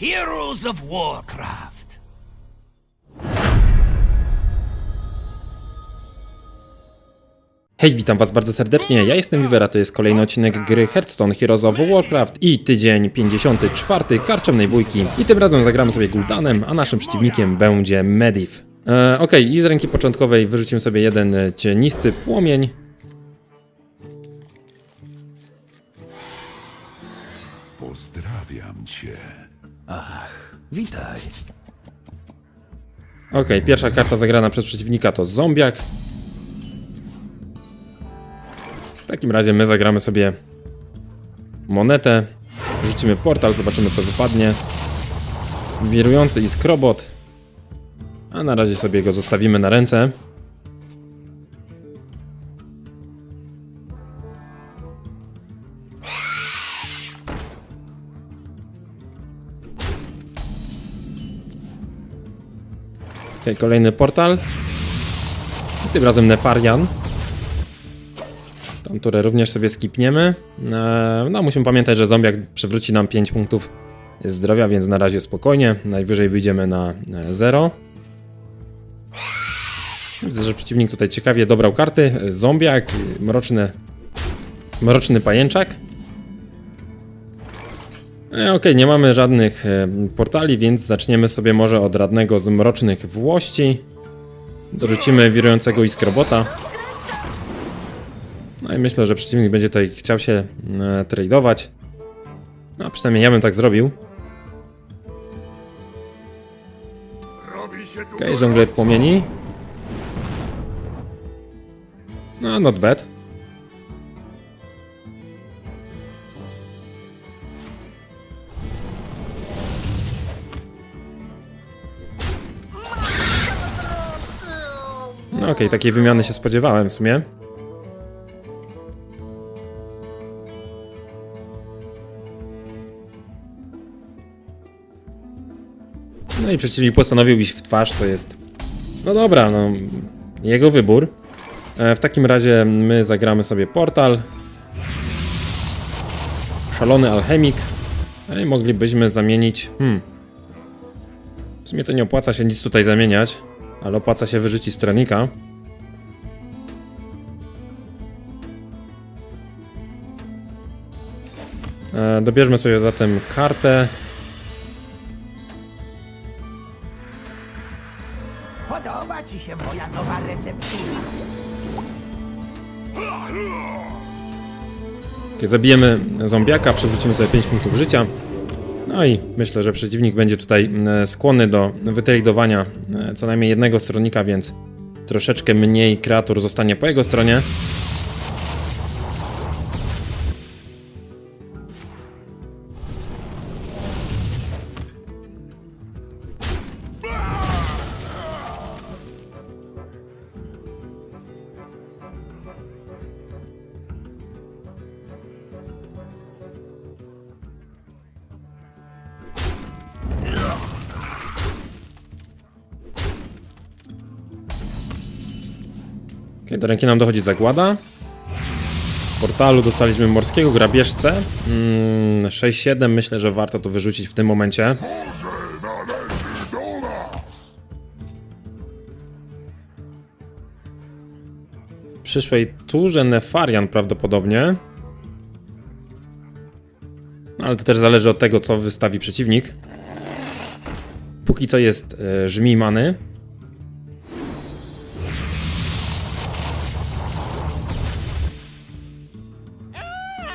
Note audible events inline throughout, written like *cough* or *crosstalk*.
Heroes of Warcraft. Hej, witam was bardzo serdecznie, ja jestem Vivera, to jest kolejny odcinek gry Hearthstone Heroes of Warcraft i tydzień 54 karczemnej bójki i tym razem zagramy sobie Gul'danem, a naszym przeciwnikiem będzie Medivh. E, Okej, i z ręki początkowej wyrzucimy sobie jeden cienisty płomień. Pozdrawiam cię. Witaj. Okej, pierwsza karta zagrana przez przeciwnika to zombiak. W takim razie my zagramy sobie monetę, rzucimy portal, zobaczymy co wypadnie. Wirujący iskrobot. A na razie sobie go zostawimy na ręce. Okej, kolejny portal. I tym razem Nefarian. Tą turę również sobie skipniemy. Eee, No, musimy pamiętać, że zombiak przywróci nam 5 punktów zdrowia, więc na razie spokojnie. Najwyżej wyjdziemy na 0. Widzę, że przeciwnik tutaj ciekawie dobrał karty. Zombiak, mroczny, mroczny pajęczak. E, Okej, nie mamy żadnych e, portali, więc zaczniemy sobie może od radnego z mrocznych włości. Dorzucimy wirującego iskrobota. No i myślę, że przeciwnik będzie tutaj chciał się e, tradeować. No, przynajmniej ja bym tak zrobił. Okej, okay, żongler płomieni. No, not bad. Okej, takiej wymiany się spodziewałem w sumie. No i przeciwnik postanowił iść w twarz, co jest... No dobra, no... Jego wybór. E, w takim razie my zagramy sobie portal. Szalony alchemik. No i moglibyśmy zamienić... Hmm. W sumie to nie opłaca się nic tutaj zamieniać, ale opłaca się wyrzucić stronika. Dobierzmy sobie zatem kartę. Podoba ci się moja nowa receptura? Kiedy zabijemy zombiaka, przywrócimy sobie 5 punktów życia. No i myślę, że przeciwnik będzie tutaj e, skłonny do wytradowania e, co najmniej jednego stronnika, więc troszeczkę mniej kreatur zostanie po jego stronie. Okay, do ręki nam dochodzi zagłada. Z portalu dostaliśmy morskiego grabieżcę. Mm, 6-7 myślę, że warto to wyrzucić w tym momencie. W przyszłej turze Nefarian prawdopodobnie. Ale to też zależy od tego, co wystawi przeciwnik. Póki co jest żmij many.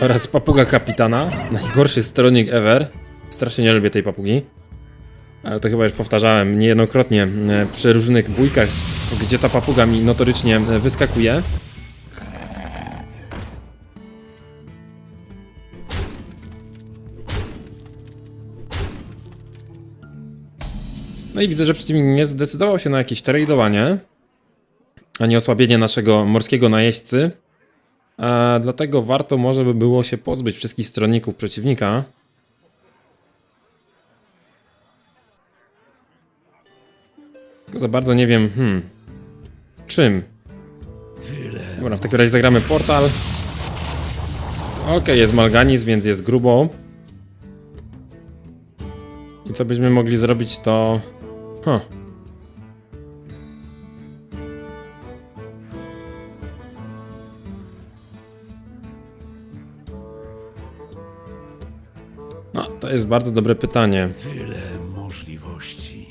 Oraz papuga kapitana. Najgorszy stronik ever. Strasznie nie lubię tej papugi. Ale to chyba już powtarzałem niejednokrotnie e, przy różnych bójkach, gdzie ta papuga mi notorycznie e, wyskakuje. No i widzę, że przeciwnik nie zdecydował się na jakieś tradowanie, a nie osłabienie naszego morskiego najeźdźcy. A dlatego warto może by było się pozbyć wszystkich stronników przeciwnika. Tylko za bardzo nie wiem, hmm, czym. Dobra, w takim razie zagramy portal. Okej, jest Malganis, więc jest grubo. I co byśmy mogli zrobić to... Huh. No, to jest bardzo dobre pytanie. Tyle możliwości.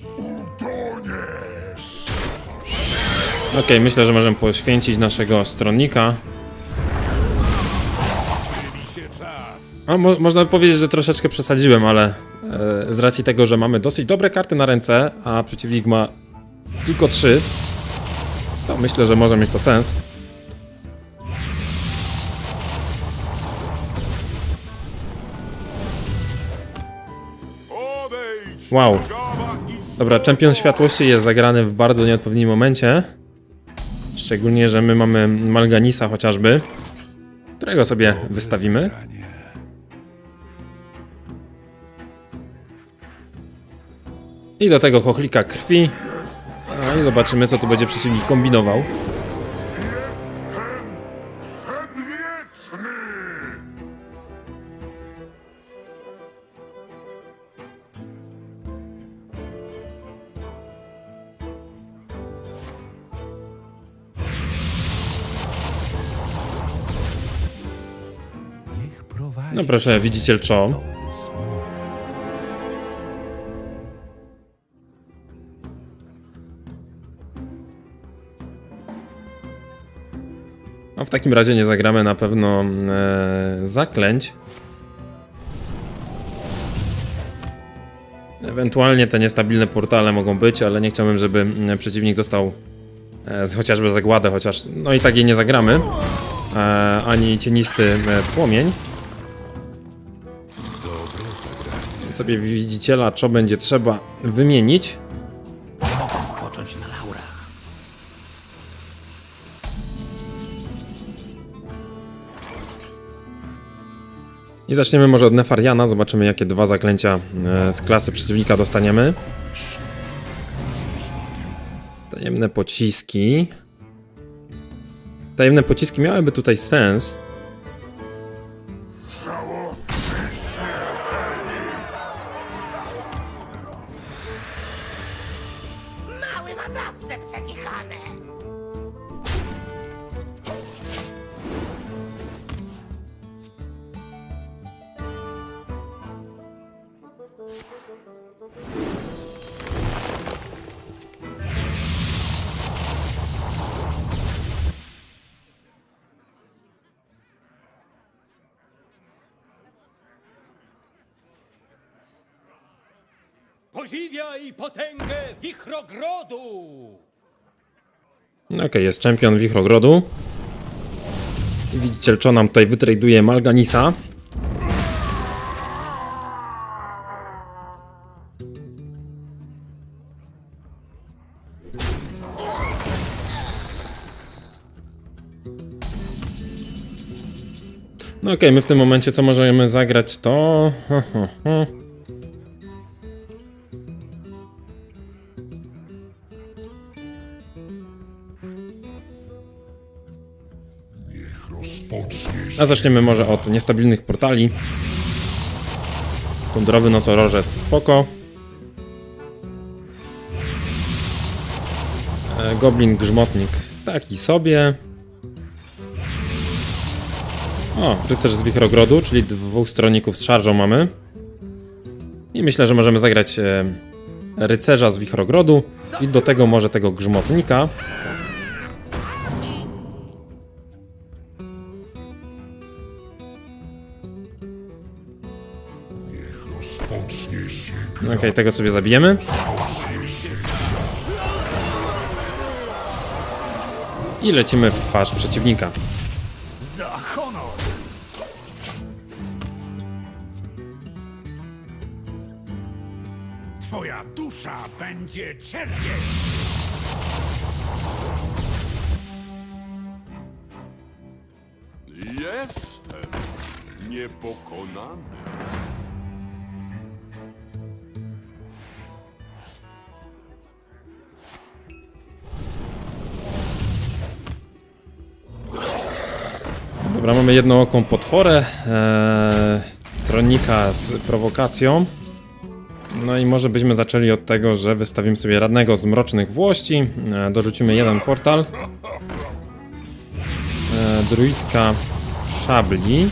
Okej, myślę, że możemy poświęcić naszego stronnika. A mo można by powiedzieć, że troszeczkę przesadziłem, ale e, z racji tego, że mamy dosyć dobre karty na ręce, a przeciwnik ma tylko trzy, to myślę, że może mieć to sens. Wow. Dobra, Czempion Światłości jest zagrany w bardzo nieodpowiednim momencie. Szczególnie, że my mamy Malganisa chociażby, którego sobie wystawimy. I do tego chochlika krwi. I zobaczymy, co tu będzie przeciwnik kombinował. No proszę, widziciel Cho. No w takim razie nie zagramy na pewno e, zaklęć. Ewentualnie te niestabilne portale mogą być, ale nie chciałbym, żeby mm, przeciwnik dostał e, chociażby zagładę, chociaż no i tak jej nie zagramy. E, ani cienisty e, płomień. Sobie widziciela, co będzie trzeba wymienić. Mogę spocząć na laurach. I zaczniemy może od Nefariana, zobaczymy jakie dwa zaklęcia e, z klasy przeciwnika dostaniemy. Tajemne pociski. Tajemne pociski miałyby tutaj sens. Podziwiaj potęgę wichrogrodu! No Okej, jest czempion Wichrogrodu. I widziciel Cho nam tutaj wytraduje Malganisa. No okej, my w tym momencie co możemy zagrać to... *laughs* A zaczniemy może od niestabilnych portali. Tundrowy nosorożec, spoko. E, Goblin grzmotnik, taki sobie. O, rycerz z Wichrogrodu, czyli dwóch stronników z szarżą mamy. I myślę, że możemy zagrać e, rycerza z Wichrogrodu i do tego może tego grzmotnika. Okej, tego sobie zabijemy. I lecimy w twarz przeciwnika. Twoja dusza będzie cierpieć. Jestem niepokonany. Dobra, mamy jednooką potworę. Eee, stronnika z prowokacją. No i może byśmy zaczęli od tego, że wystawimy sobie radnego z mrocznych włości. E, dorzucimy jeden portal. E, druidka szabli.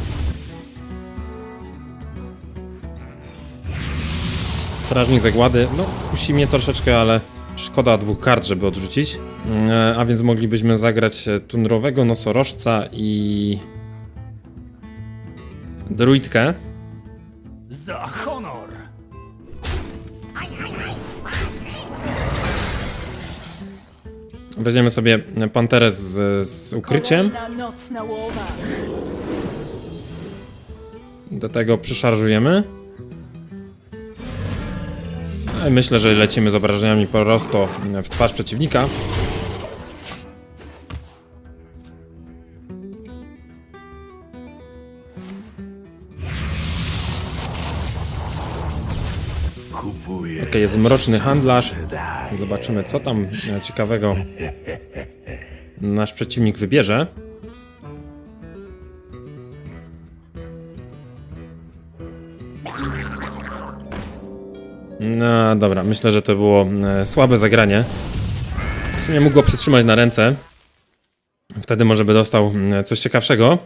Strażnik zagłady, no kusi mnie troszeczkę, ale szkoda dwóch kart, żeby odrzucić. E, a więc moglibyśmy zagrać e, tunrowego nosorożca i... Druidkę. Za honor! Weźmiemy sobie panterę z, z ukryciem. Do tego przyszarżujemy. No i myślę, że lecimy z obrażeniami prosto w twarz przeciwnika. Okej, jest mroczny handlarz. Zobaczymy, co tam e, ciekawego nasz przeciwnik wybierze. No dobra, myślę, że to było e, słabe zagranie. W sumie mógł go przytrzymać na ręce. Wtedy może by dostał e, coś ciekawszego.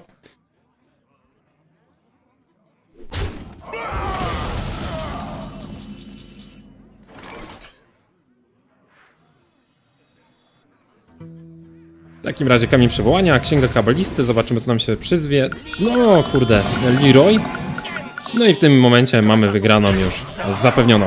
Takim razie kamień przywołania, księga kabalisty, zobaczymy co nam się przyzwie. No kurde, Leroy. No i w tym momencie mamy wygraną już zapewnioną.